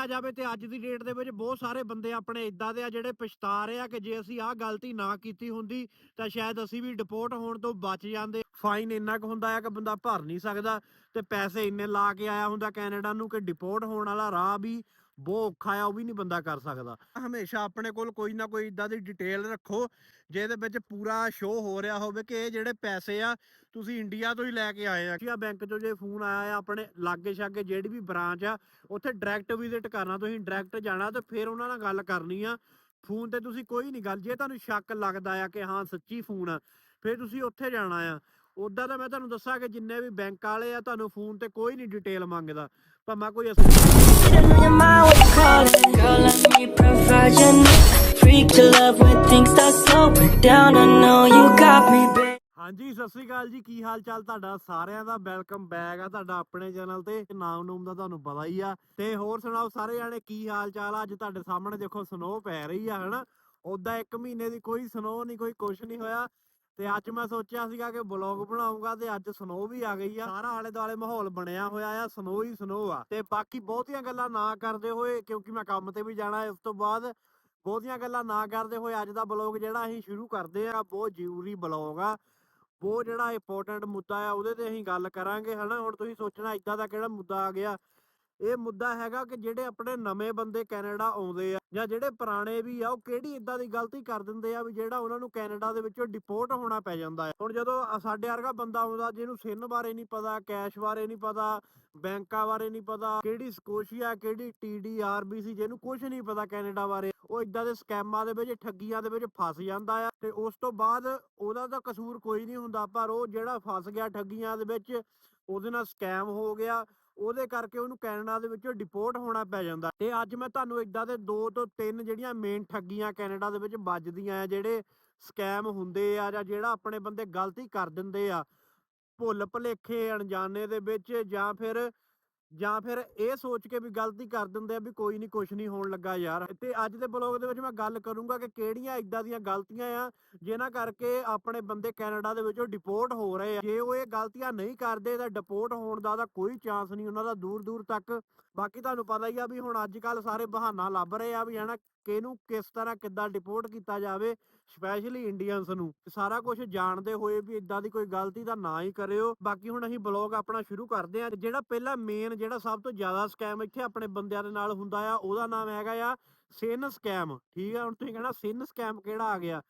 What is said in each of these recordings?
ਆ ਜਾਵੇ ਤੇ ਅੱਜ ਦੀ ਡੇਟ ਦੇ ਵਿੱਚ ਬਹੁਤ ਸਾਰੇ ਬੰਦੇ ਆਪਣੇ ਇਦਾਂ ਦੇ ਆ ਜਿਹੜੇ ਪਛਤਾ ਰਹੇ ਆ ਕਿ ਜੇ ਅਸੀਂ ਆਹ ਗਲਤੀ ਨਾ ਕੀਤੀ ਹੁੰਦੀ ਤਾਂ ਸ਼ਾਇਦ ਅਸੀਂ ਵੀ ਡਿਪੋਰਟ ਹੋਣ ਤੋਂ ਬਚ ਜਾਂਦੇ। ਫਾਈਨ ਇੰਨਾ ਕੁ ਹੁੰਦਾ ਆ ਕਿ ਬੰਦਾ ਭਰ ਨਹੀਂ ਸਕਦਾ ਤੇ ਪੈਸੇ ਇੰਨੇ ਲਾ ਕੇ ਆਇਆ ਹੁੰਦਾ ਕੈਨੇਡਾ ਨੂੰ ਕਿ ਡਿਪੋਰਟ ਹੋਣ ਵਾਲਾ ਰਾਹ ਵੀ ਬਹੁਤ ਔਖਾ ਆ ਉਹ ਵੀ ਨਹੀਂ ਬੰਦਾ ਕਰ ਸਕਦਾ। ਹਮੇਸ਼ਾ ਆਪਣੇ ਕੋਲ ਕੋਈ ਨਾ ਕੋਈ ਇਦਾਂ ਦੀ ਡਿਟੇਲ ਰੱਖੋ ਜਿਹਦੇ ਵਿੱਚ ਪੂਰਾ ਸ਼ੋਅ ਹੋ ਰਿਹਾ ਹੋਵੇ ਕਿ ਇਹ ਜਿਹੜੇ ਪੈਸੇ ਆ ਤੁਸੀਂ ਇੰਡੀਆ ਤੋਂ ਹੀ ਲੈ ਕੇ ਆਏ ਆ। ਕਿ ਆ ਬੈਂਕ ਚੋਂ ਜੇ ਫੋਨ ਆਇਆ ਆ ਆਪਣੇ ਲਾਗੇ ਛਾਗੇ ਜਿਹੜੀ ਵੀ ਬ੍ਰਾਂਚ ਆ ਉੱਥੇ ਡਾਇਰੈਕਟ ਵਿਜ਼ਿਟ ਕਰਨਾ ਤੁਸੀਂ ਡਾਇਰੈਕਟ ਜਾਣਾ ਤੇ ਫਿਰ ਉਹਨਾਂ ਨਾਲ ਗੱਲ ਕਰਨੀ ਆ। ਫੋਨ ਤੇ ਤੁਸੀਂ ਕੋਈ ਨਹੀਂ ਗੱਲ ਜੇ ਤੁਹਾਨੂੰ ਸ਼ੱਕ ਲੱਗਦਾ ਆ ਕਿ ਹਾਂ ਸੱਚੀ ਫੋਨ ਆ ਫਿਰ ਤੁਸੀਂ ਉੱਥੇ ਜਾਣਾ ਆ। ਉਦਾਂ ਤਾਂ ਮੈਂ ਤੁਹਾਨੂੰ ਦੱਸਾਂ ਕਿ ਜਿੰਨੇ ਵੀ ਬੈਂਕ ਵਾਲੇ ਆ ਤੁਹਾਨੂੰ ਫੋਨ ਤੇ ਕੋਈ ਨਹੀਂ ਡਿਟੇਲ ਮੰਗਦਾ। ਭਾਵੇਂ ਕੋਈ. ਹਾਂਜੀ ਸਤਿ ਸ੍ਰੀ ਅਕਾਲ ਜੀ। ਕੀ ਹਾਲ ਚਾਲ ਤੁਹਾਡਾ? ਸਾਰਿਆਂ ਦਾ ਵੈਲਕਮ ਬੈਕ ਆ ਤੁਹਾਡਾ ਆਪਣੇ ਚੈਨਲ ਤੇ। ਨਾਮ ਨੂਮ ਦਾ ਤੁਹਾਨੂੰ ਪਤਾ ਹੀ ਆ। ਤੇ ਹੋਰ ਸੁਣਾਓ ਸਾਰੇ ਜਾਣੇ ਕੀ ਹਾਲ ਚਾਲ ਆ? ਅੱਜ ਤੁਹਾਡੇ ਸਾਹਮਣੇ ਦੇਖੋ ਸਨੋ ਪੈ ਰਹੀ ਆ ਹਨਾ? ਉਦਾਂ ਇੱਕ ਮਹੀਨੇ ਦੀ ਕੋਈ ਸਨੋ ਨਹੀਂ ਕੋਈ ਕੁਛ ਨਹੀਂ ਹੋਇਆ। ਤੇ ਅੱਜ ਮੈਂ ਸੋਚਿਆ ਸੀਗਾ ਕਿ ਬਲੌਗ ਬਣਾਉਂਗਾ ਤੇ ਅੱਜ ਸਨੋ ਵੀ ਆ ਗਈ ਆ। ਸਾਰਾ ਆਲੇ ਦੁਆਲੇ ਮਾਹੌਲ ਬਣਿਆ ਹੋਇਆ ਆ ਸਨੋ ਹੀ ਸਨੋ ਆ। ਤੇ ਬਾਕੀ ਬਹੁਤੀਆਂ ਗੱਲਾਂ ਨਾ ਕਰਦੇ ਹੋਏ, ਕਿਉਂਕਿ ਮੈਂ ਕੰਮ ਤੇ ਵੀ ਜਾਣਾ ਇਸ ਤੋਂ ਬਾਅਦ ਬਹੁਤੀਆਂ ਗੱਲਾਂ ਨਾ ਕਰਦੇ ਹੋਏ ਅੱਜ ਦਾ ਬਲੌਗ ਜਿਹੜਾ ਅਸੀਂ ਸ਼ੁਰੂ ਕਰਦੇ ਆ, ਬਹੁਤ ਜ਼ਰੂਰੀ ਬਲੌਗ ਆ। ਬਹੁਤ ਜਿਹੜਾ ਇੰਪੋਰਟੈਂਟ ਮੁੱਦਾ ਆ, ਉਹਦੇ ਤੇ ਅਸੀਂ ਗੱਲ ਕਰਾਂਗੇ, ਹਨਾ? ਹੁਣ ਤੁਸੀਂ ਸੋਚਣਾ, ਇਦਾਂ ਦਾ ਕਿਹੜਾ ਮੁੱਦਾ ਆ ਗਿਆ? ਇਹ ਮੁੱਦਾ ਹੈਗਾ ਕਿ ਜਿਹੜੇ ਆਪਣੇ ਨਵੇਂ ਬੰਦੇ ਕੈਨੇਡਾ ਆਉਂਦੇ ਆ ਜਾਂ ਜਿਹੜੇ ਪੁਰਾਣੇ ਵੀ ਆ, ਉਹ ਕਿਹੜੀ ਇਦਾਂ ਦੀ ਗਲਤੀ ਕਰ ਦਿੰਦੇ ਆ ਵੀ ਜਿਹੜਾ ਉਹਨਾਂ ਨੂੰ ਕੈਨੇਡਾ ਦੇ ਵਿੱਚੋਂ ਡਿਪੋਰਟ ਹੋਣਾ ਪੈ ਜਾਂਦਾ ਹੈ ਹੁਣ ਜਦੋਂ ਸਾਡੇ ਵਰਗਾ ਬੰਦਾ ਆਉਂਦਾ, ਜਿਹਨੂੰ ਸਿਨ ਬਾਰੇ ਨਹੀਂ ਪਤਾ ਕੈਸ਼ ਬਾਰੇ ਨਹੀਂ ਪਤਾ, ਬੈਂਕਾਂ ਬਾਰੇ ਨਹੀਂ ਪਤਾ, ਕਿਹੜੀ ਸਕੋਸ਼ੀਆ ਕਿਹੜੀ ਟੀਡੀ ਆਰਬੀਸੀ ਜਿਹਨੂੰ ਕੁਝ ਨਹੀਂ ਪਤਾ ਕੈਨੇਡਾ ਬਾਰੇ, ਉਹ ਇਦਾਂ ਦੇ ਸਕੈਮਾਂ ਦੇ ਵਿੱਚ, ਠੱਗੀਆਂ ਦੇ ਵਿੱਚ ਫਸ ਜਾਂਦਾ ਆ ਤੇ ਉਸ ਤੋਂ ਬਾਅਦ ਉਹਦਾ ਤਾਂ ਕਸੂਰ ਕੋਈ ਨਹੀਂ ਹੁੰਦਾ, ਪਰ ਉਹ ਜਿਹੜਾ ਫਸ ਗਿਆ ਠੱਗੀਆਂ ਦੇ ਵਿੱਚ, ਉਹਦੇ ਨਾਲ ਸਕੈਮ ਹੋ ਗਿਆ ਉਹਦੇ ਕਰਕੇ ਉਹਨੂੰ ਕੈਨੇਡਾ ਦੇ ਵਿੱਚੋਂ ਡਿਪੋਰਟ ਹੋਣਾ ਪੈ ਜਾਂਦਾ। ਤੇ ਅੱਜ ਮੈਂ ਤੁਹਾਨੂੰ ਇਦਾਂ ਦੇ ਦੋ ਤੋਂ ਤਿੰਨ ਜਿਹੜੀਆਂ ਮੇਨ ਠੱਗੀਆਂ ਕੈਨੇਡਾ ਦੇ ਵਿੱਚ ਵੱਜਦੀਆਂ ਆ, ਜਿਹੜੇ ਸਕੈਮ ਹੁੰਦੇ ਆ ਜਾਂ ਜਿਹੜਾ ਆਪਣੇ ਬੰਦੇ ਗਲਤੀ ਕਰ ਦਿੰਦੇ ਆ ਭੁੱਲ ਭੁਲੇਖੇ ਅਣਜਾਣੇ ਦੇ ਵਿੱਚ ਜਾਂ ਫਿਰ ਜਾਂ ਫਿਰ ਇਹ ਸੋਚ ਕੇ ਵੀ ਗਲਤੀ ਕਰ ਦਿੰਦੇ ਆ ਵੀ ਕੋਈ ਨਹੀਂ ਕੁਝ ਨਹੀਂ ਹੋਣ ਲੱਗਾ ਯਾਰ। ਤੇ ਅੱਜ ਦੇ ਬਲੌਗ ਦੇ ਵਿੱਚ ਮੈਂ ਗੱਲ ਕਰੂੰਗਾ ਕਿ ਕਿਹੜੀਆਂ ਇਦਾਂ ਦੀਆਂ ਗਲਤੀਆਂ ਆ, ਜਿਨ੍ਹਾਂ ਕਰਕੇ ਆਪਣੇ ਬੰਦੇ ਕੈਨੇਡਾ ਦੇ ਵਿੱਚੋਂ ਡਿਪੋਰਟ ਹੋ ਰਹੇ ਆ। ਜੇ ਉਹ ਇਹ ਗਲਤੀਆਂ ਨਹੀਂ ਕਰਦੇ, ਤਾਂ ਡਿਪੋਰਟ ਹੋਣ ਦਾ ਤਾਂ ਕੋਈ ਚਾਂਸ ਨਹੀਂ ਉਹਨਾਂ ਦਾ ਦੂਰ ਦੂਰ ਤੱਕ। ਬਾਕੀ ਤੁਹਾਨੂੰ ਪਤਾ ਹੀ ਆ ਵੀ ਹੁਣ ਅੱਜ ਕੱਲ ਸਾਰੇ ਬਹਾਨਾ ਲੱਭ ਰਹੇ ਆ ਵੀ ਹਨਾ, ਕਿਹਨੂੰ ਕਿਸ ਤਰ੍ਹਾਂ ਕਿੱਦਾਂ ਡਿਪੋਰਟ ਕੀਤਾ ਜਾਵੇ। ਸਪੈਸ਼ਲੀ ਇੰਡੀਅਨਸ ਨੂੰ ਸਾਰਾ ਕੁਝ ਜਾਣਦੇ ਹੋਏ ਵੀ ਇਦਾਂ ਦੀ ਕੋਈ ਗਲਤੀ ਤਾਂ ਨਾ ਹੀ ਕਰਿਓ। ਬਾਕੀ ਹੁਣ ਅਸੀਂ ਬਲੌਗ ਆਪਣਾ ਸ਼ੁਰੂ ਕਰਦੇ ਆ ਜਿਹੜਾ ਪਹਿਲਾ ਮੇਨ ਜਿਹੜਾ ਸਭ ਤੋਂ ਜ਼ਿਆਦਾ ਸਕੈਮ ਇੱਥੇ ਆਪਣੇ ਬੰਦਿਆਂ ਦੇ ਨਾਲ ਹੁੰਦਾ ਆ, ਉਹਦਾ ਨਾਮ ਹੈਗਾ ਆ ਸਿਨ ਸਕੈਮ ਠੀਕ ਆ, ਹੁਣ ਤੁਸੀਂ ਕਹਿਣਾ ਸਿਨ ਸਕੈਮ ਕਿਹੜਾ ਆ ਗਿਆ?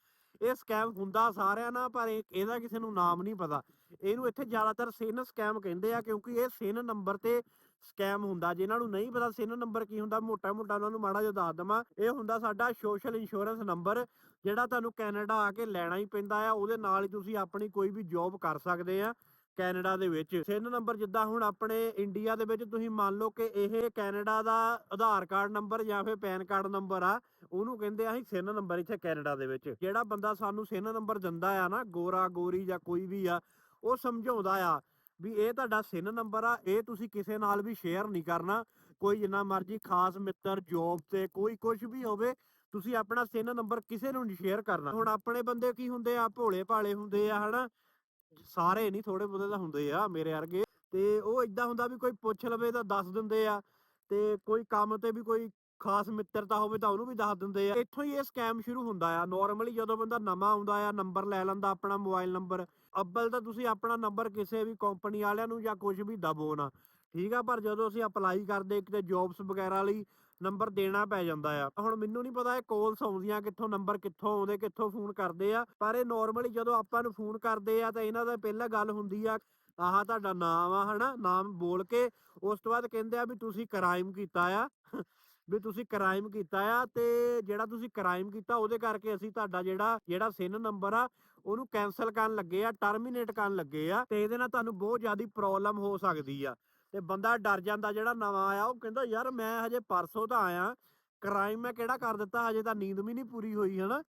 ਇਹ ਸਕੈਮ ਹੁੰਦਾ ਸਾਰਿਆਂ ਨਾਲ, ਪਰ ਇਹਦਾ ਕਿਸੇ ਨੂੰ ਨਾਮ ਨਹੀਂ ਪਤਾ। ਇਹਨੂੰ ਇੱਥੇ ਜ਼ਿਆਦਾਤਰ ਸਿਨ ਸਕੈਮ ਕਹਿੰਦੇ ਆ, ਕਿਉਂਕਿ ਇਹ ਸਿਨ ਨੰਬਰ ਤੇ ਸਕੈਮ ਹੁੰਦਾ, ਜਿਨ੍ਹਾਂ ਨੂੰ ਨਹੀਂ ਪਤਾ ਸਿਨ ਨੰਬਰ ਕੀ ਹੁੰਦਾ, ਮੋਟਾ ਮੋਟਾ ਉਹਨਾਂ ਨੂੰ ਮਾੜਾ ਜਿਹਾ ਦੱਸ ਦਵਾਂ। ਇਹ ਹੁੰਦਾ ਸਾਡਾ ਸੋਸ਼ਲ ਇੰਸ਼ੋਰੈਂਸ ਨੰਬਰ ਜਿਹੜਾ ਤੁਹਾਨੂੰ ਕੈਨੇਡਾ ਆ ਕੇ ਲੈਣਾ ਹੀ ਪੈਂਦਾ ਆ, ਉਹਦੇ ਨਾਲ ਹੀ ਤੁਸੀਂ ਆਪਣੀ ਕੋਈ ਵੀ ਜੌਬ ਕਰ ਸਕਦੇ ਆ ਕੈਨੇਡਾ ਦੇ ਵਿੱਚ। ਸਿਨ ਨੰਬਰ ਜਿੱਦਾਂ ਹੁਣ ਆਪਣੇ ਇੰਡੀਆ ਦੇ ਵਿੱਚ ਤੁਸੀਂ ਮੰਨ ਲਓ ਕਿ ਇਹ ਕੈਨੇਡਾ ਦਾ ਆਧਾਰ ਕਾਰਡ ਨੰਬਰ ਜਾਂ ਫਿਰ ਪੈਨ ਕਾਰਡ ਨੰਬਰ ਆ, ਉਹਨੂੰ ਕਹਿੰਦੇ ਆ ਅਸੀਂ ਸਿਨ ਨੰਬਰ ਇੱਥੇ ਕੈਨੇਡਾ ਦੇ ਵਿੱਚ। ਜਿਹੜਾ ਬੰਦਾ ਸਾਨੂੰ ਸਿਨ ਨੰਬਰ ਦਿੰਦਾ ਆ ਨਾ ਗੋਰਾ ਗੋਰੀ ਜਾਂ ਕੋਈ ਵੀ ਆ, ਉਹ ਸਮਝਾਉਂਦਾ ਆ ਵੀ ਇਹ ਤੁਹਾਡਾ ਸਿਨ ਨੰਬਰ ਆ, ਇਹ ਤੁਸੀਂ ਕਿਸੇ ਨਾਲ ਵੀ ਸ਼ੇਅਰ ਨਹੀਂ ਕਰਨਾ। ਕੋਈ ਜਿੰਨਾ ਮਰਜ਼ੀ ਖਾਸ ਮਿੱਤਰ, ਜੌਬ ਤੇ ਕੋਈ ਕੁਝ ਵੀ ਹੋਵੇ, ਤੁਸੀਂ ਆਪਣਾ ਸਿਨ ਨੰਬਰ ਕਿਸੇ ਨੂੰ ਨਹੀਂ ਸ਼ੇਅਰ ਕਰਨਾ। ਹੁਣ ਆਪਣੇ ਬੰਦੇ ਕੀ ਹੁੰਦੇ ਆ, ਭੋਲੇ ਭਾਲੇ ਹੁੰਦੇ ਆ, ਹਨਾ? ਸਾਰੇ ਨਹੀਂ ਥੋੜੇ ਬਹੁਤੇ ਤਾਂ ਹੁੰਦੇ ਆ, ਮੇਰੇ ਵਰਗੇ। ਤੇ ਉਹ ਇਦਾਂ ਹੁੰਦਾ ਵੀ ਕੋਈ ਪੁੱਛ ਲਵੇ ਤਾਂ ਦੱਸ ਦਿੰਦੇ ਆ। ਤੇ ਕੋਈ ਕੰਮ ਤੇ ਵੀ ਕੋਈ ਖਾਸ ਮਿੱਤਰਤਾ ਹੋਵੇ ਤਾਂ ਉਹਨੂੰ ਵੀ ਦੱਸ ਦਿੰਦੇ ਆ। ਇੱਥੋਂ ਹੀ ਇਹ ਸਕੈਮ ਸ਼ੁਰੂ ਹੁੰਦਾ ਆ। ਨਾਰਮਲੀ ਜਦੋਂ ਬੰਦਾ ਨਵਾਂ ਆਉਂਦਾ ਆ ਨੰਬਰ ਲੈ ਲੈਂਦਾ ਆਪਣਾ ਮੋਬਾਈਲ ਨੰਬਰ ਅੱਬਲ ਤਾਂ ਤੁਸੀਂ ਆਪਣਾ ਨੰਬਰ ਕਿਸੇ ਵੀ ਕੰਪਨੀ ਵਾਲਿਆਂ ਨੂੰ ਜਾਂ ਕੁਝ ਵੀ ਦਬੋ ਨਾ। ਠੀਕ ਆ, ਪਰ ਜਦੋਂ ਅਸੀਂ ਅਪਲਾਈ ਕਰਦੇ ਕਿਤੇ ਜੌਬਸ ਵਗੈਰਾ ਲਈ ਨੰਬਰ ਦੇਣਾ ਪੈ ਜਾਂਦਾ ਆ। ਹੁਣ ਮੈਨੂੰ ਨਹੀਂ ਪਤਾ ਇਹ ਕਾਲਸ ਆਉਂਦੀਆਂ ਕਿੱਥੋਂ ਨੰਬਰ ਕਿੱਥੋਂ ਆਉਂਦੇ, ਕਿੱਥੋਂ ਫੋਨ ਕਰਦੇ ਆ। ਪਰ ਇਹ ਨਾਰਮਲੀ ਜਦੋਂ ਆਪਾਂ ਨੂੰ ਫੋਨ ਕਰਦੇ ਆ, ਤਾਂ ਇਹਨਾਂ ਦਾ ਪਹਿਲਾਂ ਗੱਲ ਹੁੰਦੀ ਆ, ਆਹ ਤੁਹਾਡਾ ਨਾਮ ਆ, ਹਨਾ? ਨਾਮ ਬੋਲ ਕੇ ਉਸ ਤੋਂ ਬਾਅਦ ਕਹਿੰਦੇ ਆ ਵੀ ਤੁਸੀਂ ਕ੍ਰਾਈਮ ਕੀਤਾ ਆ। ਵੀ ਤੁਸੀਂ ਕ੍ਰਾਈਮ ਕੀਤਾ ਆ ਤੇ ਜਿਹੜਾ ਤੁਸੀਂ ਕ੍ਰਾਈਮ ਕੀਤਾ, ਉਹਦੇ ਕਰਕੇ ਅਸੀਂ ਤੁਹਾਡਾ ਜਿਹੜਾ ਜਿਹੜਾ ਸਿਨ ਨੰਬਰ ਆ ਉਹਨੂੰ ਕੈਨਸਲ ਕਰਨ ਲੱਗੇ ਆ ਟਰਮੀਨੇਟ ਕਰਨ ਲੱਗੇ ਆ ਤੇ ਇਹਦੇ ਨਾਲ ਤੁਹਾਨੂੰ ਬਹੁਤ ਜ਼ਿਆਦਾ ਪ੍ਰੋਬਲਮ ਹੋ ਸਕਦੀ ਆ। ਤੇ ਬੰਦਾ ਡਰ ਜਾਂਦਾ, ਜਿਹੜਾ ਨਵਾਂ ਆਇਆ, ਉਹ ਕਹਿੰਦਾ, ਯਾਰ ਮੈਂ ਹਜੇ ਪਰਸੋਂ ਤਾਂ ਆਇਆ ਕ੍ਰਾਈਮ ਮੈਂ ਕਿਹੜਾ ਕਰ ਦਿੱਤਾ, ਹਜੇ ਤਾਂ ਨੀਂਦ ਵੀ ਨਹੀਂ ਪੂਰੀ ਹੋਈ, ਹਨਾ?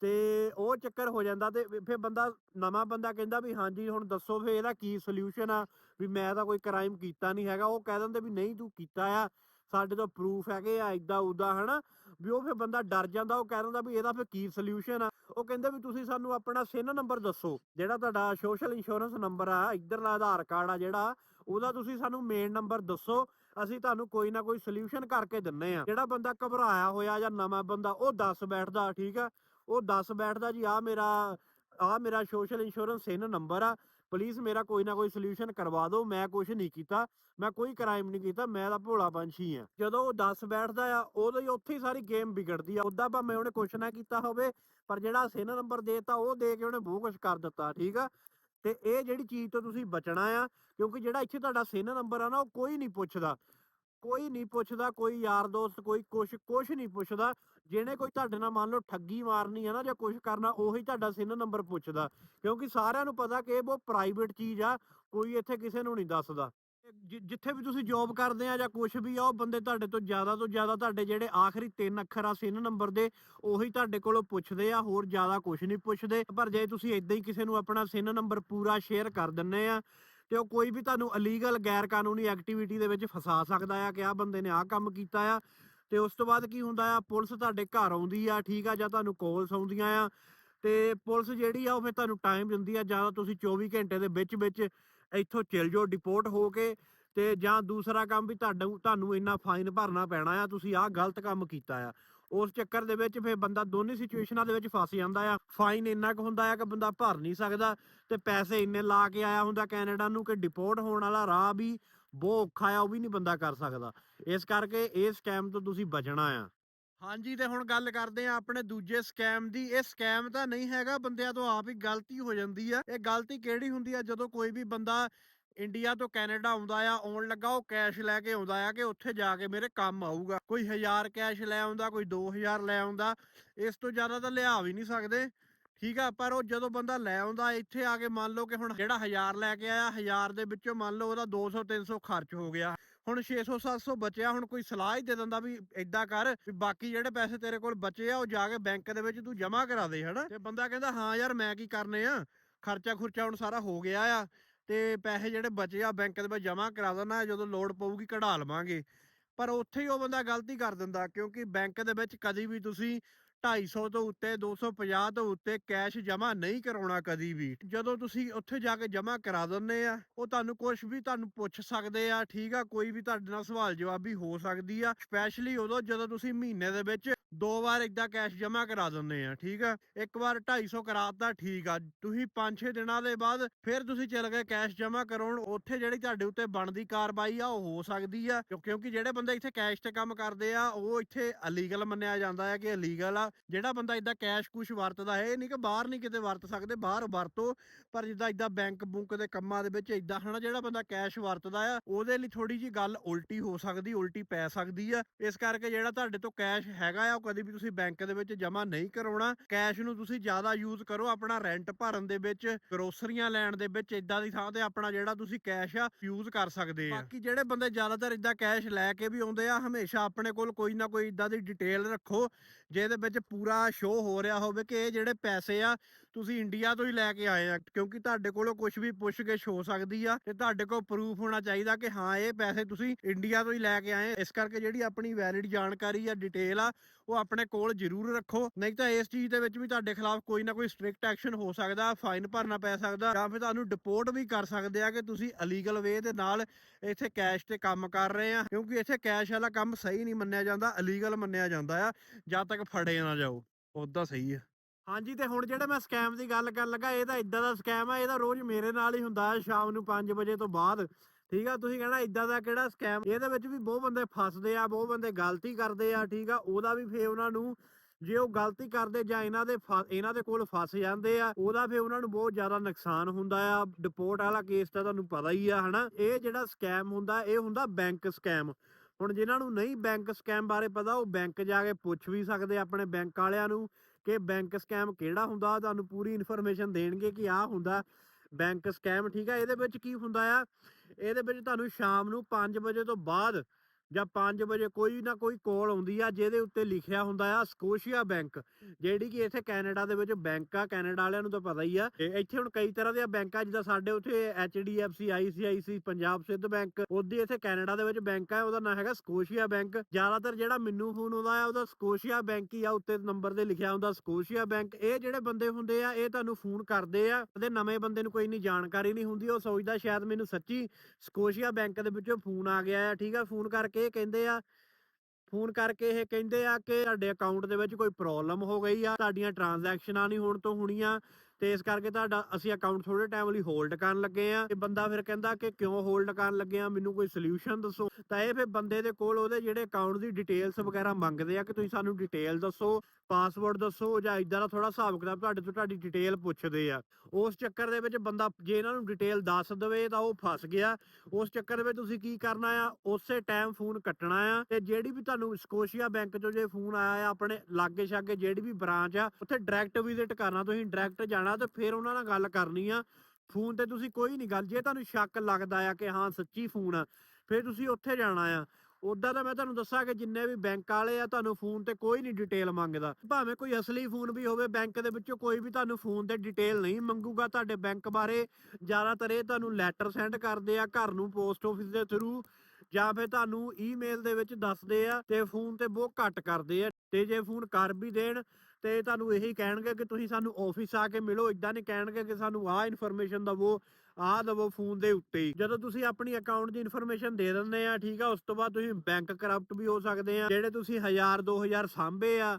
ਤੇ ਉਹ ਚੱਕਰ ਹੋ ਜਾਂਦਾ ਤੇ ਫਿਰ ਬੰਦਾ, ਨਵਾਂ ਬੰਦਾ ਕਹਿੰਦਾ ਵੀ ਹਾਂਜੀ, ਹੁਣ ਦੱਸੋ ਫੇ ਇਹਦਾ ਕੀ ਸੋਲੂਸ਼ਨ ਆ, ਵੀ ਮੈਂ ਤਾਂ ਕੋਈ ਕ੍ਰਾਈਮ ਕੀਤਾ ਨਹੀਂ ਹੈਗਾ, ਉਹ ਕਹਿ ਦਿੰਦੇ ਵੀ ਨਹੀਂ ਤੂੰ ਕੀਤਾ ਆ ਸਾਡੇ ਤੋਂ ਪ੍ਰੂਫ ਹੈਗੇ ਆ ਇਦਾਂ ਉਦਾਂ ਹਨਾ? ਵੀ ਉਹ ਫਿਰ ਬੰਦਾ ਡਰ ਜਾਂਦਾ, ਉਹ ਕਹਿ ਦਿੰਦਾ ਵੀ ਇਹਦਾ ਫਿਰ ਕੀ ਸੋਲੂਸ਼ਨ ਆ? ਉਹ ਕਹਿੰਦੇ ਵੀ ਤੁਸੀਂ ਸਾਨੂੰ ਆਪਣਾ ਸਿਨ ਨੰਬਰ ਦੱਸੋ, ਜਿਹੜਾ ਤੁਹਾਡਾ ਸੋਸ਼ਲ ਇੰਸ਼ੋਰੈਂਸ ਨੰਬਰ ਆ, ਇੱਧਰਲਾ ਆਧਾਰ ਕਾਰਡ ਆ ਜਿਹੜਾ, ਉਹਦਾ ਤੁਸੀਂ ਸਾਨੂੰ ਮੇਨ ਨੰਬਰ ਦੱਸੋ, ਅਸੀਂ ਤੁਹਾਨੂੰ ਕੋਈ ਨਾ ਕੋਈ ਸੋਲੂਸ਼ਨ ਕਰਕੇ ਦਿੰਨੇ ਆ। ਜਿਹੜਾ ਬੰਦਾ ਘਬਰਾਇਆ ਹੋਇਆ ਜਾਂ ਨਵਾਂ ਬੰਦਾ, ਉਹ ਦੱਸ ਬੈਠਦਾ, ਠੀਕ ਆ? ਉਹ ਦੱਸ ਬੈਠਦਾ ਜੀ ਆ ਮੇਰਾ ਆ ਮੇਰਾ ਸੋਸ਼ਲ ਇੰਸ਼ੋਰੈਂਸ ਇਨ ਨੰਬਰ ਆ ਪਲੀਜ਼ ਮੇਰਾ ਕੋਈ ਨਾ ਕੋਈ ਸੋਲੂਸ਼ਨ ਕਰਵਾ ਦਿਓ, ਮੈਂ ਕੁਝ ਨਹੀਂ ਕੀਤਾ, ਮੈਂ ਕੋਈ ਕ੍ਰਾਈਮ ਨਹੀਂ ਕੀਤਾ, ਮੈਂ ਤਾਂ ਭੋਲਾ ਪੰਛੀ ਆ ਜਦੋਂ ਉਹ ਦੱਸ ਬੈਠਦਾ ਆ, ਉਦੋਂ ਹੀ ਉੱਥੇ ਹੀ ਸਾਰੀ ਗੇਮ ਵਿਗੜਦੀ ਆ, ਉਦਾਂ ਭਾਵੇਂ ਉਹਨੇ ਕੁਛ ਨਾ ਕੀਤਾ ਹੋਵੇ, ਪਰ ਜਿਹੜਾ ਸਿਨ ਨੰਬਰ ਦੇਤਾ, ਉਹ ਦੇ ਕੇ ਉਹਨੇ ਬਹੁਤ ਕੁਝ ਕਰ ਦਿੱਤਾ, ਠੀਕ ਆ? ਤੇ ਇਹ ਜਿਹੜੀ ਚੀਜ਼ ਤੋਂ ਤੁਸੀਂ ਬਚਣਾ ਆ, ਕਿਉਂਕਿ ਜਿਹੜਾ ਇੱਥੇ ਤੁਹਾਡਾ ਸਿਨ ਨੰਬਰ ਆ ਨਾ, ਉਹ ਕੋਈ ਨਹੀਂ ਪੁੱਛਦਾ। ਕੋਈ ਨਹੀਂ ਪੁੱਛਦਾ, ਕੋਈ ਯਾਰ ਦੋਸਤ, ਕੋਈ ਕੁਛ ਕੁਛ ਨਹੀਂ ਪੁੱਛਦਾ। ਜਿਹਨੇ ਕੋਈ ਤੁਹਾਡੇ ਨਾਲ ਮੰਨ ਲਓ ਠੱਗੀ ਮਾਰਨੀ ਹੈ ਨਾ ਜਾਂ ਕੁਛ ਕਰਨਾ, ਉਹੀ ਤੁਹਾਡਾ ਸਿਨ ਨੰਬਰ ਪੁੱਛਦਾ। ਕਿਉਂਕਿ ਸਾਰਿਆਂ ਨੂੰ ਪਤਾ ਕਿ ਇਹ ਬਹੁਤ ਪ੍ਰਾਈਵੇਟ ਚੀਜ਼ ਆ, ਕੋਈ ਇੱਥੇ ਕਿਸੇ ਨੂੰ ਨਹੀਂ ਦੱਸਦਾ। ਜਿੱਥੇ ਵੀ ਤੁਸੀਂ ਜੌਬ ਕਰਦੇ ਆ ਜਾਂ ਕੁਛ ਵੀ ਆ, ਉਹ ਬੰਦੇ ਤੁਹਾਡੇ ਤੋਂ ਜ਼ਿਆਦਾ ਤੋਂ ਜ਼ਿਆਦਾ ਤੁਹਾਡੇ ਜਿਹੜੇ ਆਖਰੀ ਤਿੰਨ ਅੱਖਰ ਆ ਸਿਨ ਨੰਬਰ ਦੇ, ਉਹੀ ਤੁਹਾਡੇ ਕੋਲੋਂ ਪੁੱਛਦੇ ਆ, ਹੋਰ ਜ਼ਿਆਦਾ ਕੁਛ ਨਹੀਂ ਪੁੱਛਦੇ। ਪਰ ਜੇ ਤੁਸੀਂ ਇਦਾਂ ਹੀ ਕਿਸੇ ਨੂੰ ਆਪਣਾ ਸਿਨ ਨੰਬਰ ਪੂਰਾ ਸ਼ੇਅਰ ਕਰ ਦਿੰਨੇ ਆ ਤੇ ਉਹ ਕੋਈ ਵੀ ਤੁਹਾਨੂੰ ਅਲੀਗਲ ਗੈਰ ਕਾਨੂੰਨੀ ਐਕਟੀਵਿਟੀ ਦੇ ਵਿੱਚ ਫਸਾ ਸਕਦਾ ਆ, ਕਿ ਆ ਬੰਦੇ ਨੇ ਆ ਕੰਮ ਕੀਤਾ ਆ, ਤੇ ਉਸ ਤੋਂ ਬਾਅਦ ਕੀ ਹੁੰਦਾ ਆ, ਪੁਲਿਸ ਤੁਹਾਡੇ ਘਰ ਆਉਂਦੀ ਆ, ਠੀਕ ਆ, ਜਾਂ ਤੁਹਾਨੂੰ ਕਾਲਸ ਆਉਂਦੀਆਂ ਆ, ਤੇ ਪੁਲਿਸ ਜਿਹੜੀ ਆ, ਉਹ ਫਿਰ ਤੁਹਾਨੂੰ ਟਾਈਮ ਦਿੰਦੀ ਆ, ਜਾਂ ਤੁਸੀਂ 24 ਘੰਟੇ ਦੇ ਵਿੱਚ ਵਿੱਚ ਇੱਥੋਂ ਚਲ ਜਾਓ ਡਿਪੋਰਟ ਹੋ ਕੇ, ਤੇ ਜਾਂ ਦੂਸਰਾ ਕੰਮ ਵੀ ਤੁਹਾਨੂੰ ਤੁਹਾਨੂੰ ਇੰਨਾ ਫਾਈਨ ਭਰਨਾ ਪੈਣਾ ਆ, ਤੁਸੀਂ ਆਹ ਗਲਤ ਕੰਮ ਕੀਤਾ ਆ। ਉਸ ਚੱਕਰ ਦੇ ਵਿੱਚ ਫਿਰ ਬੰਦਾ ਦੋਨੇ ਸਿਚੁਏਸ਼ਨਾਂ ਦੇ ਵਿੱਚ ਫਸ ਜਾਂਦਾ ਆ। ਫਾਈਨ ਇੰਨਾ ਕੁ ਹੁੰਦਾ ਆ ਕਿ ਬੰਦਾ ਭਰ ਨਹੀਂ ਸਕਦਾ ਤੇ ਪੈਸੇ ਇੰਨੇ ਲਾ ਕੇ ਆਇਆ ਹੁੰਦਾ ਕੈਨੇਡਾ ਨੂੰ ਕਿ ਡਿਪੋਰਟ ਹੋਣ ਵਾਲਾ ਰਾਹ ਵੀ ਬਹੁਤ ਔਖਾ ਆ, ਉਹ ਵੀ ਨਹੀਂ ਬੰਦਾ ਕਰ ਸਕਦਾ। ਇਸ ਕਰਕੇ ਇਹ ਸਕੈਮ ਤੋਂ ਤੁਸੀਂ ਬਚਣਾ ਆ। ਹਾਂਜੀ, ਤੇ ਹੁਣ ਗੱਲ ਕਰਦੇ ਆ ਆਪਣੇ ਦੂਜੇ ਸਕੈਮ ਦੀ। ਇਹ ਸਕੈਮ ਤਾਂ ਨਹੀਂ ਹੈਗਾ, ਬੰਦਿਆਂ ਤੋਂ ਆਪ ਹੀ ਗਲਤੀ ਹੋ ਜਾਂਦੀ ਆ। ਇਹ ਗਲਤੀ ਕਿਹੜੀ ਹੁੰਦੀ ਆ? ਜਦੋਂ ਕੋਈ ਵੀ ਬੰਦਾ ਇੰਡੀਆ ਤੋਂ ਕੈਨੇਡਾ ਆਉਂਦਾ ਆ, ਆਉਣ ਲੱਗਾ, ਉਹ ਕੈਸ਼ ਲੈ ਕੇ ਆਉਂਦਾ ਆ ਕਿ ਉੱਥੇ ਜਾ ਕੇ ਮੇਰੇ ਕੰਮ ਆਊਗਾ। ਕੋਈ 1000 ਕੈਸ਼ ਲੈ ਆਉਂਦਾ, ਕੋਈ 2000 ਲੈ ਆਉਂਦਾ, ਇਸ ਤੋਂ ਜ਼ਿਆਦਾ ਤਾਂ ਲਿਆ ਵੀ ਨਹੀਂ ਸਕਦੇ। ਠੀਕ ਆ, ਪਰ ਉਹ ਜਦੋਂ ਬੰਦਾ ਲੈ ਆਉਂਦਾ, ਇੱਥੇ ਆ ਕੇ ਮੰਨ ਲਓ ਕਿ ਹੁਣ ਜਿਹੜਾ 1000 ਲੈ ਕੇ ਆਇਆ 1000 ਦੇ ਵਿੱਚੋਂ ਮੰਨ ਲਓ ਉਹਦਾ 200 300 ਖਰਚ ਹੋ ਗਿਆ। ਹੁਣ 600 700 ਬਚਿਆ, ਹੁਣ ਕੋਈ ਸਲਾਹ ਹੀ ਦੇ ਦਿੰਦਾ ਵੀ ਏਦਾਂ ਕਰ, ਵੀ ਬਾਕੀ ਜਿਹੜੇ ਪੈਸੇ ਤੇਰੇ ਕੋਲ ਬਚੇ ਆ, ਉਹ ਜਾ ਕੇ ਬੈਂਕ ਦੇ ਵਿੱਚ ਤੂੰ ਜਮ੍ਹਾਂ ਕਰਾ ਦੇ, ਹਨਾ? ਤੇ ਬੰਦਾ ਕਹਿੰਦਾ, ਹਾਂ ਯਾਰ, ਮੈਂ ਕੀ ਕਰਨੇ ਆ? ਖਰਚਾ ਖੁਰਚਾ ਹੁਣ ਸਾਰਾ ਹੋ ਗਿਆ ਆ। ਤੇ ਪੈਸੇ ਜਿਹੜੇ ਬਚੇ ਆ ਬੈਂਕ ਦੇ ਵਿੱਚ ਜਮ੍ਹਾਂ ਕਰਾ ਦੇਣਾ ਜਦੋਂ ਲੋੜ ਪਊਗੀ ਕਢਾ ਲਵਾਂਗੇ। ਪਰ ਉੱਥੇ ਹੀ ਉਹ ਬੰਦਾ ਗਲਤੀ ਕਰ ਦਿੰਦਾ, ਕਿਉਂਕਿ ਬੈਂਕ ਦੇ ਵਿੱਚ ਕਦੀ ਵੀ ਤੁਸੀਂ 250 ਤੋਂ ਉੱਤੇ 250 ਤੋਂ ਉੱਤੇ ਕੈਸ਼ ਜਮ੍ਹਾਂ ਨਹੀਂ ਕਰਾਉਣਾ ਕਦੀ ਵੀ। ਜਦੋਂ ਤੁਸੀਂ ਉੱਥੇ ਜਾ ਕੇ ਜਮ੍ਹਾਂ ਕਰਾ ਦਿੰਦੇ ਆ, ਉਹ ਤੁਹਾਨੂੰ ਕੁਝ ਵੀ ਤੁਹਾਨੂੰ ਪੁੱਛ ਸਕਦੇ ਆ, ਠੀਕ ਆ, ਕੋਈ ਵੀ ਤੁਹਾਡੇ ਨਾਲ ਸਵਾਲ ਜਵਾਬੀ ਹੋ ਸਕਦੀ ਆ, ਸਪੈਸ਼ਲੀ ਉਦੋਂ ਜਦੋਂ ਤੁਸੀਂ ਮਹੀਨੇ ਦੇ ਵਿੱਚ ਦੋ ਵਾਰ ਇਦਾਂ ਕੈਸ਼ ਜਮ੍ਹਾਂ ਕਰਾ ਦਿੰਦੇ ਆ, ਠੀਕ ਆ? ਇੱਕ ਵਾਰ 250 ਕਰਾਤਾ, ਠੀਕ ਆ। ਤੁਸੀਂ 5-6 ਦਿਨਾਂ ਦੇ ਬਾਅਦ ਫਿਰ ਤੁਸੀਂ ਚਲ ਗਏ ਕੈਸ਼ ਜਮ੍ਹਾਂ ਕਰਾਉਣ, ਉੱਥੇ ਜਿਹੜੀ ਤੁਹਾਡੇ ਉੱਤੇ ਬਣਦੀ ਕਾਰਵਾਈ ਆ, ਉਹ ਹੋ ਸਕਦੀ ਆ ਕਿਉਂਕਿ ਜਿਹੜੇ ਬੰਦੇ ਇੱਥੇ ਕੈਸ਼ ਤੇ ਕੰਮ ਕਰਦੇ ਆ, ਉਹ ਇੱਥੇ ਅਲੀਗਲ ਮੰਨਿਆ ਜਾਂਦਾ ਹੈ ਕਿ ਅਲੀਗਲ ਆ। ਜਿਹੜਾ ਬੰਦਾ ਇਦਾਂ ਕੈਸ਼ ਕੁਛ ਵਰਤਦਾ ਹੈ, ਇਹ ਨਹੀਂ ਕਿ ਬਾਹਰ ਨਹੀਂ ਕਿਤੇ ਵਰਤ ਸਕਦੇ, ਬਾਹਰ ਵਰਤੋ, ਪਰ ਜਿੱਦਾਂ ਇਦਾਂ ਬੈਂਕ ਬੁੰਕ ਦੇ ਕੰਮਾਂ ਦੇ ਵਿੱਚ ਇਦਾਂ ਹਨਾ, ਜਿਹੜਾ ਬੰਦਾ ਕੈਸ਼ ਵਰਤਦਾ ਆ, ਉਹਦੇ ਲਈ ਥੋੜੀ ਜੀ ਗੱਲ ਉਲਟੀ ਹੋ ਸਕਦੀ, ਉਲਟੀ ਪੈ ਸਕਦੀ ਆ। ਇਸ ਕਰਕੇ ਜਿਹੜਾ ਤੁਹਾਡੇ ਤੋਂ ਕੈਸ਼ ਹੈਗਾ ਆ ਉਹ ਕਦੀ ਵੀ ਤੁਸੀਂ ਬੈਂਕ ਦੇ ਵਿੱਚ ਜਮ੍ਹਾਂ ਨਹੀਂ ਕਰਾਉਣਾ ਕੈਸ਼ ਨੂੰ ਤੁਸੀਂ ਜ਼ਿਆਦਾ ਯੂਜ਼ ਕਰੋ ਆਪਣਾ ਰੈਂਟ ਭਰਨ ਦੇ ਵਿੱਚ ਗਰੋਸਰੀਆਂ ਲੈਣ ਦੇ ਵਿੱਚ ਇਦਾਂ ਦੀ ਥਾਂ ਤੇ ਆਪਣਾ ਜਿਹੜਾ ਤੁਸੀਂ ਕੈਸ਼ ਆ ਯੂਜ਼ ਕਰ ਸਕਦੇ ਆ। ਬਾਕੀ ਜਿਹੜੇ ਬੰਦੇ ਜ਼ਿਆਦਾਤਰ ਇਦਾਂ ਕੈਸ਼ ਲੈ ਕੇ ਵੀ ਆਉਂਦੇ ਆ, ਹਮੇਸ਼ਾ ਆਪਣੇ ਕੋਲ ਕੋਈ ਨਾ ਕੋਈ ਇਦਾਂ ਦੀ ਡਿਟੇਲ ਰੱਖੋ, ਜਿਹਦੇ ਵਿੱਚ ਪੂਰਾ ਸ਼ੋ ਹੋ ਰਿਹਾ ਹੋਵੇ ਕਿ ਇਹ ਜਿਹੜੇ ਪੈਸੇ ਆ ਤੁਸੀਂ ਇੰਡੀਆ ਤੋਂ ਹੀ ਲੈ ਕੇ ਆਏ ਆ, ਕਿਉਂਕਿ ਤੁਹਾਡੇ ਕੋਲੋਂ ਕੁਝ ਵੀ ਪੁੱਛਗਿੱਛ ਹੋ ਸਕਦੀ ਆ ਤੇ ਤੁਹਾਡੇ ਕੋਲ ਪ੍ਰੂਫ ਹੋਣਾ ਚਾਹੀਦਾ ਕਿ ਹਾਂ, ਇਹ ਪੈਸੇ ਤੁਸੀਂ ਇੰਡੀਆ ਤੋਂ ਹੀ ਲੈ ਕੇ ਆਏ। ਇਸ ਕਰਕੇ ਜਿਹੜੀ ਆਪਣੀ ਵੈਲਿਡ ਜਾਣਕਾਰੀ ਜਾਂ ਡਿਟੇਲ ਆ, ਉਹ ਆਪਣੇ ਕੋਲ ਜ਼ਰੂਰ ਰੱਖੋ। ਨਹੀਂ ਤਾਂ ਇਸ ਚੀਜ਼ ਦੇ ਵਿੱਚ ਵੀ ਤੁਹਾਡੇ ਖਿਲਾਫ ਕੋਈ ਨਾ ਕੋਈ ਸਟ੍ਰਿਕਟ ਐਕਸ਼ਨ ਹੋ ਸਕਦਾ ਫਾਈਨ ਭਰਨਾ ਪੈ ਸਕਦਾ, ਜਾਂ ਫਿਰ ਤੁਹਾਨੂੰ ਡਿਪੋਰਟ ਵੀ ਕਰ ਸਕਦੇ ਆ ਕਿ ਤੁਸੀਂ ਅਲੀਗਲ ਵੇ ਦੇ ਨਾਲ ਇੱਥੇ ਕੈਸ਼ ਤੇ ਕੰਮ ਕਰ ਰਹੇ ਆ, ਕਿਉਂਕਿ ਇੱਥੇ ਕੈਸ਼ ਵਾਲਾ ਕੰਮ ਸਹੀ ਨਹੀਂ ਮੰਨਿਆ ਜਾਂਦਾ ਅਲੀਗਲ ਮੰਨਿਆ ਜਾਂਦਾ ਆ, ਜਦ ਤੱਕ ਫੜੇ ਨਾ ਜਾਓ। ਉਦਾਂ ਸਹੀ ਆ। ਹਾਂਜੀ, ਤੇ ਹੁਣ ਜਿਹੜਾ ਮੈਂ ਸਕੈਮ ਦੀ ਗੱਲ ਕਰਨ ਲੱਗਾ, ਇਹ ਤਾਂ ਇਦਾਂ ਦਾ ਸਕੈਮ ਆ ਇਹਦਾ ਰੋਜ਼ ਮੇਰੇ ਨਾਲ ਹੀ ਹੁੰਦਾ ਸ਼ਾਮ ਨੂੰ 5 ਵਜੇ ਤੋਂ ਬਾਅਦ। ਠੀਕ ਆ, ਤੁਸੀਂ ਕਹਿਣਾ ਇਦਾਂ ਦਾ ਕਿਹੜਾ ਸਕੈਮ ਇਹਦੇ ਵਿੱਚ ਵੀ ਬਹੁਤ ਬੰਦੇ ਫਸਦੇ ਆ, ਬਹੁਤ ਬੰਦੇ ਗਲਤੀ ਕਰਦੇ ਆ, ਠੀਕ ਆ, ਉਹਦਾ ਵੀ ਫੇ ਉਹਨਾਂ ਨੂੰ ਜੇ ਉਹ ਗਲਤੀ ਕਰਦੇ ਜਾਂ ਇਹਨਾਂ ਦੇ ਇਹਨਾਂ ਦੇ ਕੋਲ ਫਸ ਜਾਂਦੇ ਆ, ਉਹਦਾ ਫੇ ਉਹਨਾਂ ਨੂੰ ਬਹੁਤ ਜ਼ਿਆਦਾ ਨੁਕਸਾਨ ਹੁੰਦਾ ਆ। ਡਿਪੋਰਟ ਵਾਲਾ ਕੇਸ ਤਾਂ ਤੁਹਾਨੂੰ ਪਤਾ ਹੀ ਆ, ਹਨਾ? ਇਹ ਜਿਹੜਾ ਸਕੈਮ ਹੁੰਦਾ, ਇਹ ਹੁੰਦਾ ਬੈਂਕ ਸਕੈਮ ਹੁਣ ਜਿਨ੍ਹਾਂ ਨੂੰ ਨਹੀਂ ਬੈਂਕ ਸਕੈਮ ਬਾਰੇ ਪਤਾ, ਉਹ ਬੈਂਕ ਜਾ ਕੇ ਪੁੱਛ ਵੀ ਸਕਦੇ ਆਪਣੇ ਬੈਂਕ ਵਾਲਿਆਂ ਨੂੰ। ਕਿ ਬੈਂਕ ਸਕੈਮ ਕਿਹੜਾ ਹੁੰਦਾ? ਤੁਹਾਨੂੰ ਪੂਰੀ ਇਨਫੋਰਮੇਸ਼ਨ ਦੇਣਗੇ ਕਿ ਆਹ ਹੁੰਦਾ ਬੈਂਕ ਸਕੈਮ ਠੀਕ ਆ? ਇਹਦੇ ਵਿੱਚ ਕੀ ਹੁੰਦਾ ਆ? ਇਹਦੇ ਵਿੱਚ ਤੁਹਾਨੂੰ ਸ਼ਾਮ ਨੂੰ 5 ਵਜੇ ਤੋਂ ਬਾਅਦ ਜਾਂ 5 ਵਜੇ ਕੋਈ ਨਾ ਕੋਈ ਕਾਲ ਆਉਂਦੀ ਆ ਜਿਹਦੇ ਉੱਤੇ ਲਿਖਿਆ ਹੁੰਦਾ ਆ ਸਕੋਸ਼ੀਆ ਬੈਂਕ ਜਿਹੜੀ ਕਿ ਇੱਥੇ ਕੈਨੇਡਾ ਦੇ ਵਿੱਚ ਬੈਂਕ ਆ ਕੈਨੇਡਾ ਵਾਲਿਆਂ ਨੂੰ ਤਾਂ ਪਤਾ ਹੀ ਆ। ਤੇ ਇੱਥੇ ਹੁਣ ਕਈ ਤਰ੍ਹਾਂ ਦੀਆਂ ਬੈਂਕਾਂ ਜਿੱਦਾਂ ਸਾਡੇ ਉੱਥੇ HDFC ICICI ਪੰਜਾਬ ਸਿੱਧ ਬੈਂਕ ਉਹਦੀ ਇੱਥੇ ਕੈਨੇਡਾ ਦੇ ਵਿੱਚ ਬੈਂਕ ਆ ਉਹਦਾ ਨਾਮ ਹੈਗਾ ਸਕੋਸ਼ੀਆ ਬੈਂਕ ਜ਼ਿਆਦਾਤਰ ਜਿਹੜਾ ਮੈਨੂੰ ਫੋਨ ਆਉਂਦਾ ਆ ਉਹਦਾ ਸਕੋਸ਼ੀਆ ਬੈਂਕ ਹੀ ਆ ਉੱਤੇ ਨੰਬਰ ਤੇ ਲਿਖਿਆ ਹੁੰਦਾ ਸਕੋਸ਼ੀਆ ਬੈਂਕ ਇਹ ਜਿਹੜੇ ਬੰਦੇ ਹੁੰਦੇ ਆ ਇਹ ਤੁਹਾਨੂੰ ਫੋਨ ਕਰਦੇ ਆ ਉਹਦੇ ਨਵੇਂ ਬੰਦੇ ਨੂੰ ਕੋਈ ਨਹੀਂ ਜਾਣਕਾਰੀ ਨਹੀਂ ਹੁੰਦੀ ਉਹ ਸੋਚਦਾ ਸ਼ਾਇਦ ਮੈਨੂੰ ਸੱਚੀ ਸਕੋਸ਼ੀਆ ਬੈਂਕ ਦੇ ਵਿੱਚੋਂ ਫੋਨ ਆ ਗਿਆ ਆ ਠੀਕ ਆ? ਫੋਨ ਕਰਕੇ ਇਹ ਕਹਿੰਦੇ ਆ, ਫੋਨ ਕਰਕੇ ਇਹ ਕਹਿੰਦੇ ਆ ਕਿ ਤੁਹਾਡੇ ਅਕਾਊਂਟ ਦੇ ਵਿੱਚ ਕੋਈ ਪ੍ਰੋਬਲਮ ਹੋ ਗਈ ਆ, ਤੁਹਾਡੀਆਂ ਟ੍ਰਾਂਜੈਕਸ਼ਨਾਂ ਨਹੀਂ ਹੋਣ ਤੋਂ ਹੋਣੀਆਂ ਤੇ ਇਸ ਕਰਕੇ ਤੁਹਾਡਾ ਅਸੀਂ ਅਕਾਊਂਟ ਥੋੜੇ ਟਾਈਮ ਲਈ ਹੋਲਡ ਕਰਨ ਲੱਗੇ ਆ ਤੇ ਬੰਦਾ ਫਿਰ ਕਹਿੰਦਾ ਕਿ ਕਿਉਂ ਹੋਲਡ ਕਰਨ ਲੱਗੇ ਆ ਮੈਨੂੰ ਕੋਈ ਸੋਲੂਸ਼ਨ ਦੱਸੋ। ਤਾਂ ਇਹ ਫਿਰ ਬੰਦੇ ਦੇ ਕੋਲ ਉਹਦੇ ਜਿਹੜੇ ਅਕਾਊਂਟ ਦੀ ਡਿਟੇਲਸ ਵਗੈਰਾ ਮੰਗਦੇ ਆ ਕਿ ਤੁਸੀਂ ਸਾਨੂੰ ਡਿਟੇਲ ਦੱਸੋ ਪਾਸਵਰਡ ਦੱਸੋ ਜਾਂ ਇਦਾਂ ਦਾ ਥੋੜਾ ਹਿਸਾਬ ਕਿਤਾਬ ਤੁਹਾਡੇ ਤੋਂ ਤੁਹਾਡੀ ਡਿਟੇਲ ਪੁੱਛਦੇ ਆ। ਉਸ ਚੱਕਰ ਦੇ ਵਿੱਚ ਬੰਦਾ ਜੇ ਇਹਨਾਂ ਨੂੰ ਡਿਟੇਲ ਦੱਸ ਦਵੇ ਤਾਂ ਉਹ ਫਸ ਗਿਆ। ਉਸ ਚੱਕਰ ਦੇ ਵਿੱਚ ਤੁਸੀਂ ਕੀ ਕਰਨਾ ਆ, ਉਸੇ ਟਾਈਮ ਫੋਨ ਕੱਟਣਾ ਆ ਤੇ ਜਿਹੜੀ ਵੀ ਤੁਹਾਨੂੰ ਸਕੋਸ਼ੀਆ ਬੈਂਕ ਚੋਂ ਜੇ ਫੋਨ ਆਇਆ ਆ, ਆਪਣੇ ਲਾਗੇ ਛਾਗੇ ਜਿਹੜੀ ਵੀ ਬ੍ਰਾਂਚ ਆ, ਉੱਥੇ ਡਾਇਰੈਕਟ ਵਿਜ਼ਿਟ ਕਰਨਾ, ਤੁਸੀਂ ਡਾਇਰੈਕਟ ਜਾਣਾ ਤੇ ਫਿਰ ਉਹਨਾਂ ਨਾਲ ਗੱਲ ਕਰਨੀ ਆ। ਫੋਨ ਤੇ ਤੁਸੀਂ ਕੋਈ ਨਹੀਂ ਗੱਲ, ਜੇ ਤੁਹਾਨੂੰ ਸ਼ੱਕ ਲੱਗਦਾ ਆ ਕਿ ਹਾਂ ਸੱਚੀ ਫੋਨ ਆ, ਫਿਰ ਤੁਸੀਂ ਉੱਥੇ ਜਾਣਾ ਆ। ਉਦਾਂ ਤਾਂ ਮੈਂ ਤੁਹਾਨੂੰ ਦੱਸਾਂ ਕਿ ਜਿੰਨੇ ਵੀ ਬੈਂਕ ਵਾਲੇ ਆ, ਤੁਹਾਨੂੰ ਫੋਨ ਤੇ ਕੋਈ ਨਹੀਂ ਡਿਟੇਲ ਮੰਗਦਾ। ਭਾਵੇਂ ਕੋਈ ਅਸਲੀ ਫੋਨ ਵੀ ਹੋਵੇ, ਬੈਂਕ ਦੇ ਵਿੱਚੋਂ ਕੋਈ ਵੀ ਤੁਹਾਨੂੰ ਫੋਨ ਤੇ ਡਿਟੇਲ ਨਹੀਂ ਮੰਗੂਗਾ ਤੁਹਾਡੇ ਬੈਂਕ ਬਾਰੇ। ਜ਼ਿਆਦਾਤਰ ਇਹ ਤੁਹਾਨੂੰ ਲੈਟਰ ਸੈਂਡ ਕਰਦੇ ਆ ਘਰ ਨੂੰ ਪੋਸਟ ਆਫਿਸ ਦੇ ਥਰੂ ਜਾਂ ਫਿਰ ਤੁਹਾਨੂੰ ਈਮੇਲ ਦੇ ਵਿੱਚ ਦੱਸਦੇ ਆ ਤੇ ਫੋਨ ਤੇ ਬਹੁਤ ਘੱਟ ਕਰਦੇ ਆ। ਤੇ ਜੇ ਫੋਨ ਕਰ ਵੀ ਦੇਣ ਤੇ ਤੁਹਾਨੂੰ ਇਹੀ ਕਹਿਣਗੇ ਕਿ ਤੁਸੀਂ ਸਾਨੂੰ ਆਫਿਸ ਆ ਕੇ ਮਿਲੋ ਇਦਾਂ ਨਹੀਂ ਕਹਿਣਗੇ ਕਿ ਸਾਨੂੰ ਆਹ ਇਨਫੋਰਮੇਸ਼ਨ ਦਵੋ, ਆਹ ਦਵੋ ਫੋਨ ਦੇ ਉੱਤੇ ਜਦੋਂ ਤੁਸੀਂ ਆਪਣੀ ਅਕਾਊਂਟ ਦੀ ਇਨਫੋਰਮੇਸ਼ਨ ਦੇ ਦਿੰਦੇ ਆ, ਠੀਕ ਆ, ਉਸ ਤੋਂ ਬਾਅਦ ਤੁਸੀਂ ਬੈਂਕ ਕਰਪਟ ਵੀ ਹੋ ਸਕਦੇ ਆ, ਜਿਹੜੇ ਤੁਸੀਂ 1000 2000 ਸਾਂਭੇ ਆ,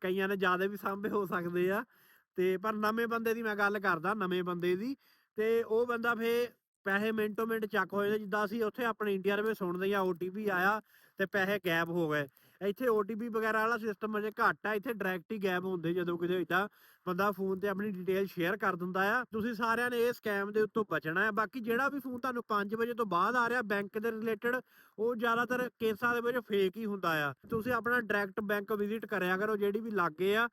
ਕਈਆਂ ਨੇ ਜ਼ਿਆਦਾ ਵੀ ਸਾਂਭੇ ਹੋ ਸਕਦੇ ਆ, ਤੇ ਪਰ ਨਵੇਂ ਬੰਦੇ ਦੀ ਮੈਂ ਗੱਲ ਕਰਦਾ, ਨਵੇਂ ਬੰਦੇ ਦੀ, ਤੇ ਉਹ ਬੰਦਾ ਫੇ ਪੈਸੇ ਮਿੰਟੋ ਮਿੰਟ ਚੱਕ ਹੋ ਜਾਂਦੇ ਜਿੱਦਾਂ ਅਸੀਂ ਉੱਥੇ ਆਪਣੇ ਇੰਡੀਆ ਦੇ ਵਿੱਚ ਸੁਣਦੇ ਆ OTP ਆਇਆ ਤੇ ਪੈਸੇ ਗਾਇਬ ਹੋ ਗਏ। ਇੱਥੇ OTP ਵਗੈਰਾ ਵਾਲਾ ਸਿਸਟਮ ਅਜੇ ਘੱਟ ਆ, ਇੱਥੇ ਡਾਇਰੈਕਟ ਹੀ ਗਾਇਬ ਹੁੰਦੇ ਜਦੋਂ ਕਿਤੇ ਇਦਾਂ ਬੰਦਾ ਫੋਨ ਤੇ ਆਪਣੀ ਡਿਟੇਲ ਸ਼ੇਅਰ ਕਰ ਦਿੰਦਾ ਆ। ਤੁਸੀਂ ਸਾਰਿਆਂ ਨੇ ਇਹ ਸਕੈਮ ਦੇ ਉੱਤੋਂ ਬਚਣਾ ਹੈ ਬਾਕੀ ਜਿਹੜਾ ਵੀ ਫੋਨ ਤੁਹਾਨੂੰ 5 ਵਜੇ ਤੋਂ ਬਾਅਦ ਆ ਰਿਹਾ ਬੈਂਕ ਦੇ ਰਿਲੇਟਡ ਉਹ ਜ਼ਿਆਦਾਤਰ ਕੇਸਾਂ ਦੇ ਵਿੱਚ ਫੇਕ ਹੀ ਹੁੰਦਾ ਆ। ਤੁਸੀਂ ਆਪਣਾ ਡਾਇਰੈਕਟ ਬੈਂਕ ਵਿਜ਼ਿਟ ਕਰਿਆ ਕਰੋ, ਜਿਹੜੀ ਵੀ ਲਾਗੇ ਆ,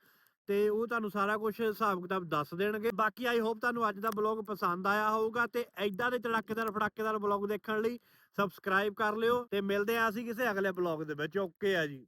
ਤੇ ਉਹ ਤੁਹਾਨੂੰ ਸਾਰਾ ਕੁਝ ਹਿਸਾਬ ਕਿਤਾਬ ਦੱਸ ਦੇਣਗੇ। ਬਾਕੀ ਆਈ ਹੋਪ ਤੁਹਾਨੂੰ ਅੱਜ ਦਾ ਬਲੌਗ ਪਸੰਦ ਆਇਆ ਹੋਊਗਾ ਤੇ ਐਦਾਂ ਦੇ ਧੜਾਕੇਦਾਰ ਫੜਾਕੇਦਾਰ ਬਲੌਗ ਦੇਖਣ ਲਈ ਸਬਸਕ੍ਰਾਈਬ ਕਰ ਲਿਓ ਤੇ ਮਿਲਦੇ ਆ ਅਸੀਂ ਕਿਸੇ ਅਗਲੇ ਬਲੌਗ ਦੇ ਵਿੱਚ। ਓਕੇ ਆ ਜੀ।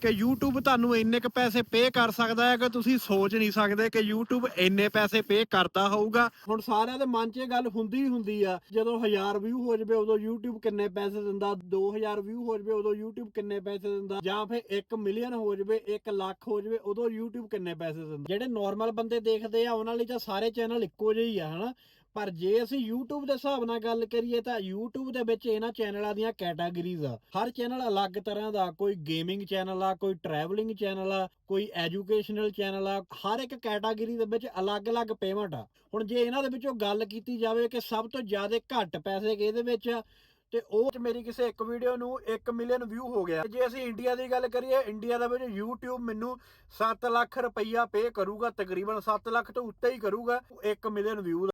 ਕਿ YouTube ਤੁਹਾਨੂੰ ਇੰਨੇ ਕ ਪੈਸੇ ਪੇ ਕਰ ਸਕਦਾ ਹੈ ਕਿ ਤੁਸੀਂ ਸੋਚ ਨਹੀਂ ਸਕਦੇ ਕਿ YouTube ਇੰਨੇ ਪੈਸੇ ਪੇ ਕਰਦਾ ਹੋਊਗਾ। ਹੁਣ ਸਾਰਿਆਂ ਦੇ ਮਨ 'ਚ ਇਹ ਗੱਲ ਹੁੰਦੀ ਹੀ ਹੁੰਦੀ ਆ, ਜਦੋਂ 1000 ਵਿਊ ਹੋ ਜਵੇ ਉਦੋਂ YouTube ਕਿੰਨੇ ਪੈਸੇ ਦਿੰਦਾ 2000 ਵਿਊ ਹੋ ਜਵੇ ਉਦੋਂ YouTube ਕਿੰਨੇ ਪੈਸੇ ਦਿੰਦਾ, ਜਾਂ ਫਿਰ 1 ਮਿਲੀਅਨ ਹੋ ਜਵੇ 1 ਲੱਖ ਹੋ ਜਵੇ ਉਦੋਂ YouTube ਕਿੰਨੇ ਪੈਸੇ ਦਿੰਦਾ। ਜਿਹੜੇ ਨਾਰਮਲ ਬੰਦੇ ਦੇਖਦੇ ਆ, ਉਹਨਾਂ ਲਈ ਤਾਂ ਸਾਰੇ ਚੈਨਲ ਇੱਕੋ ਜਿਹੇ ਹੀ ਆ, ਹਨਾ? ਪਰ ਜੇ ਅਸੀਂ YouTube ਦੇ ਹਿਸਾਬ ਨਾਲ ਗੱਲ ਕਰੀਏ ਤਾਂ YouTube ਦੇ ਵਿੱਚ ਇਹਨਾਂ ਚੈਨਲਾਂ ਦੀਆਂ ਕੈਟਾਗਰੀਜ਼ ਆ। ਹਰ ਚੈਨਲ ਅਲੱਗ ਤਰ੍ਹਾਂ ਦਾ, ਕੋਈ ਗੇਮਿੰਗ ਚੈਨਲ ਆ, ਕੋਈ ਟਰੈਵਲਿੰਗ ਚੈਨਲ ਆ, ਕੋਈ ਐਜੂਕੇਸ਼ਨਲ ਚੈਨਲ ਆ, ਹਰ ਇੱਕ ਕੈਟਾਗਰੀ ਦੇ ਵਿੱਚ ਅਲੱਗ-ਅਲੱਗ ਪੇਮੈਂਟ ਆ। ਹੁਣ ਜੇ ਇਹਨਾਂ ਦੇ ਵਿੱਚੋਂ ਗੱਲ ਕੀਤੀ ਜਾਵੇ ਕਿ ਸਭ ਤੋਂ ਜ਼ਿਆਦਾ ਘੱਟ ਪੈਸੇ ਕਿਹਦੇ ਵਿੱਚ ਤੇ ਉਹ 'ਚ ਮੇਰੀ ਕਿਸੇ ਇੱਕ ਵੀਡੀਓ ਨੂੰ 1 ਮਿਲੀਅਨ ਵਿਊ ਹੋ ਗਿਆ। ਜੇ ਅਸੀਂ ਇੰਡੀਆ ਦੀ ਗੱਲ ਕਰੀਏ ਇੰਡੀਆ ਦੇ ਵਿੱਚ YouTube ਮੈਨੂੰ 7 ਲੱਖ ਰੁਪਈਆ ਪੇ ਕਰੂਗਾ, ਤਕਰੀਬਨ 7 ਲੱਖ ਤੋਂ ਉੱਤੇ ਹੀ ਕਰੂਗਾ 1 ਮਿਲੀਅਨ ਵਿਊ